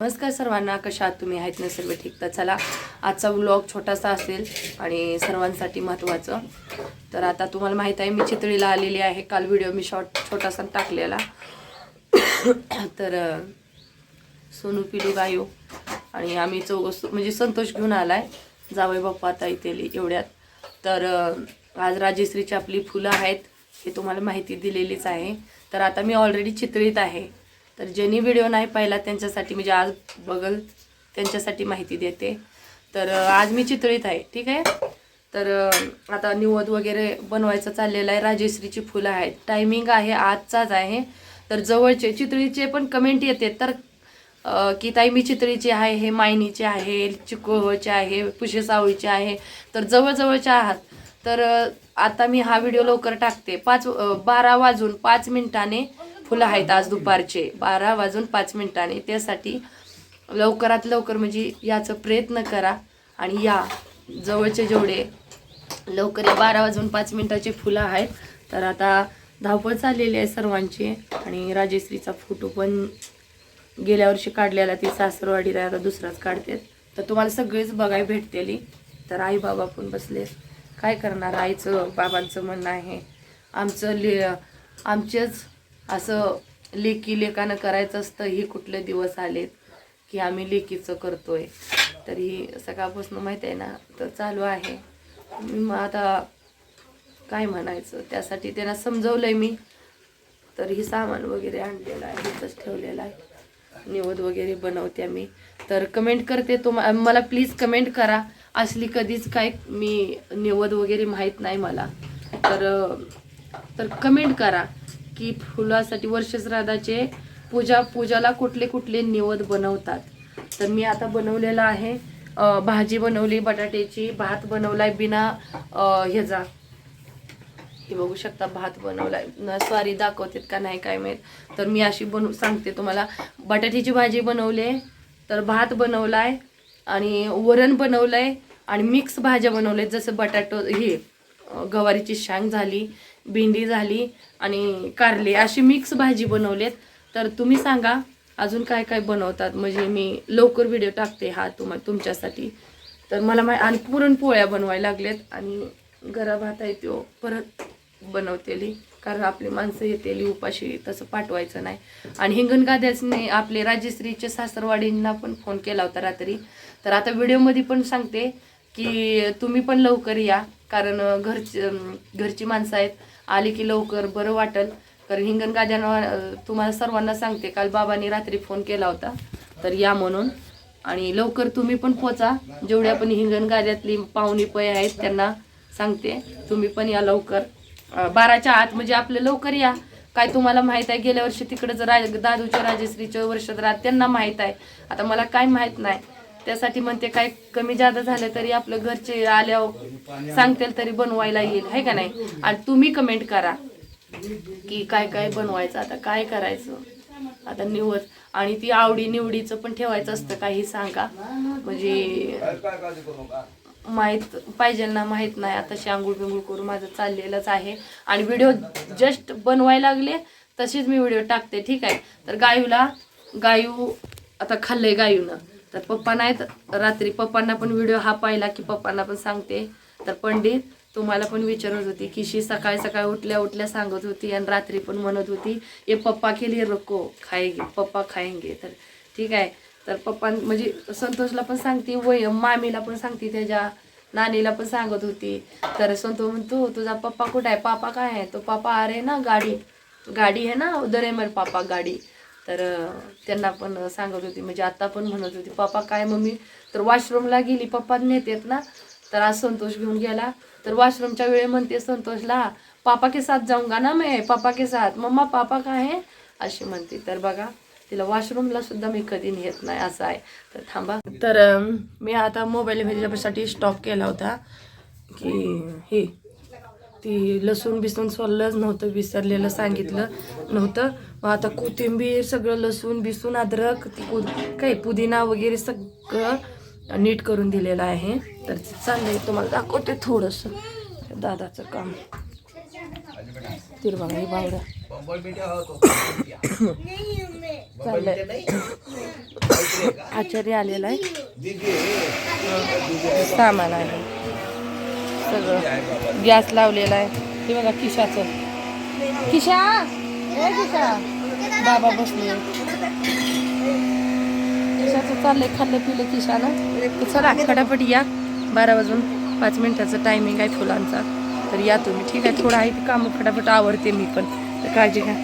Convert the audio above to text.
नमस्कार सर्वांना कशा आहात तुम्ही? आहेत ना सर्व ठीक? तर चला आजचा व्लॉग छोटासा असेल आणि सर्वांसाठी महत्त्वाचं. तर आता तुम्हाला माहीत आहे मी चितळीला आलेली आहे. काल व्हिडिओ मी शॉर्ट छोटासा टाकलेला. तर सोनू पिलू गायू आणि आम्ही चौघ म्हणजे संतोष घेऊन आला आहे जावई बाप्पा आता इथे एवढ्यात. तर आज राजेश्रीची आपली फुलं आहेत हे तुम्हाला माहिती दिलेलीच आहे. तर आता मी ऑलरेडी चितळीत आहे. तर ज्यांनी व्हिडिओ नाही पाहिला त्यांच्यासाठी म्हणजे आज बघल त्यांच्यासाठी माहिती देते. तर आज मी चितळीत आहे ठीक आहे? तर आता निवद वगैरे बनवायचं चाललेलं आहे. राजेश्रीची फुलं आहेत. टायमिंग आहे आजचाच आहे. तर जवळचे चितळीचे पण कमेंट येते. तर की ताई मी चितळीची आहे हे मायनीचे आहे चिकोळचे आहे पुशे सावळीचे आहे. तर जवळजवळचे आहात. तर आता मी हा व्हिडिओ लवकर टाकते. पाच बारा वाजून पाच मिनिटाने फुलं आहेत आज दुपारचे. बारा वाजून पाच मिनिटाने त्यासाठी लवकरात लवकर म्हणजे याचं प्रयत्न करा आणि या जवळचे जेवढे लवकर या बारा वाजून पाच मिनिटाचे फुलं आहेत तर आता धावपळ चाललेली आहे सर्वांची आणि राजेश्रीचा फोटो पण गेल्या वर्षी काढलेला ती सासरवाडीला आता दुसराच काढते. तर तुम्हाला सगळेच बघाय भेटतेली. तर आई बाबा पण बसले. काय करणार? आईचं बाबांचं म्हणणं आहे. आमचं ले आमचेच असं लेकी लेकानं करायचं असतं हे कुठले दिवस आलेत की आम्ही लेकीचं करतोय. तर ही सकाळपासून माहीत आहे ना तर चालू आहे. मग आता काय म्हणायचं? त्यासाठी त्यांना समजवलंय मी. तर ही सामान वगैरे आणलेलं आहे इथंच ठेवलेलं आहे. निवद वगैरे बनवते मी तर कमेंट करते तुम्हा मला प्लीज कमेंट करा. असली कधीच काय मी निवद वगैरे माहीत नाही मला. तर तर कमेंट करा. की फुलासाठी वर्षश्राद्धाचे पूजा पूजाला कुठले कुठले निवद बनवतात. तर मी आता बनवलेलं आहे भाजी बनवली बटाट्याची भात बनवलाय बिना ह्याचा. हे बघू शकता भात बनवलाय. न स्वारी दाखवतेत का नाही काय माहीत. तर मी अशी बनवू सांगते तुम्हाला. बटाट्याची भाजी बनवली तर भात बनवलाय आणि वरण बनवलंय आणि मिक्स भाज्या बनवल्या जसं बटाटो हे गवारीची शांग झाली भेंडी झाली आणि कारले अशी मिक्स भाजी बनवलेत. तर तुम्ही सांगा अजून काय काय बनवतात? म्हणजे मी लवकर व्हिडिओ टाकते हा तुम्हा तुमच्यासाठी. तर मला मा आणि पुरणपोळ्या बनवायला लागलेत आणि घरा भात आहे तो परत बनवतेली. कारण आपली माणसं येतेली उपाशी तसं पाठवायचं नाही. आणि हिंगणगाद्यासने आपले राजश्रीचे सासरवाडींना पण फोन केला होता रात्री. तर आता व्हिडिओमध्ये पण सांगते की तुम्ही पण लवकर या कारण घरची घरची माणसं आहेत. आली की लवकर बरं वाटेल. कारण हिंगणगाद्यानं तुम्हाला सर्वांना सांगते काल बाबांनी रात्री फोन केला होता. तर या म्हणून. आणि लवकर तुम्ही पण पोचा. जेवढ्या पण हिंगणगाद्यातली पाहुणी पय आहेत त्यांना सांगते. तुम्ही पण या लवकर. बाराच्या आत म्हणजे आपलं लवकर या. काय तुम्हाला माहीत आहे गेल्या वर्षी तिकडंच जर राज दादूच्या राजश्रीच्या वर्षात राहत त्यांना माहीत आहे. आता मला काय माहीत नाही. त्यासाठी म्हणते काय कमी जादा झालं तरी आपलं घरचे आल्यावर सांगतील तरी बनवायला येईल आहे का नाही? आणि तुम्ही कमेंट करा की काय काय बनवायचं आता काय करायचं? आता निवड. आणि ती आवडी निवडीचं पण ठेवायचं असतं काही सांगा. म्हणजे माहीत पाहिजे ना माहीत नाही. आता शांगूळ बिंगूळ करून माझं चाललेलंच आहे. आणि व्हिडिओ जस्ट बनवायला लागले तशीच मी व्हिडिओ टाकते ठीक आहे? तर गायूला गायू आता खाल्लंय गायूनं. तर पप्पा नाहीत रात्री पप्पांना पण व्हिडिओ हा पाहिला की पप्पांना पण सांगते. तर पंडित तुम्हाला पण विचारत होती की शी सकाळी सकाळी उठल्या उठल्या सांगत होती आणि रात्री पण म्हणत होती ये पप्पा केली रको खाएंगे पप्पा खाएंगे. तर ठीक आहे. तर पप्पा म्हणजे संतोषला पण सांगते वय मामीला पण सांगते त्याच्या नानीला पण सांगत होती. तर संतोष म्हणतो तुझा पप्पा कुठं आहे? पापा काय आहे? तो पापा अरे ना गाडी गाडी आहे ना उधर आहे मेरे पापा गाडी. तर त्यांना पण सांगत होती. म्हणजे आत्ता पण म्हणत होती पप्पा काय मम्मी? तर वॉशरूमला गेली पप्पा नेतेत ना तर आज संतोष घेऊन गेला. तर वॉशरूमच्या वेळी म्हणते संतोषला पापा के साथ जाऊंगा ना मी पापा के साथ. मम्मा पापा काय आहे अशी म्हणते. तर बघा तिला वॉशरूमला सुद्धा मी कधी नेत नाही असं आहे. तर थांबा. तर मी आता मोबाईल ह्याच्यासाठी स्टॉक केला होता. की हे ती लसूण बिसून सोललंच नव्हतं विसरलेलं सांगितलं नव्हतं. मग आता कोथिंबीर सगळं लसूण बिसून अद्रक ती काय पुदिना वगैरे सगळं नीट करून दिलेलं आहे. तर चाललंय तुम्हाला दाखवते थोडंसं. दादाचं काम. तिरवा बावडा चाललंय. आचार्य आलेला आहे. सामान आहे. सगळं. गॅस लावलेला आहे. हे बघा खिशाचं. किशा बाबा बसले. खिशाचं चाललंय खाल्लं पिलं किशाला चला फटाफट या. बारा वाजून पाच मिनिटाचं टायमिंग आहे फुलांचा. तर या तुम्ही. ठीक आहे थोडं आहे ते कामं फटाफट आवडते मी पण. तर काळजी घ्या.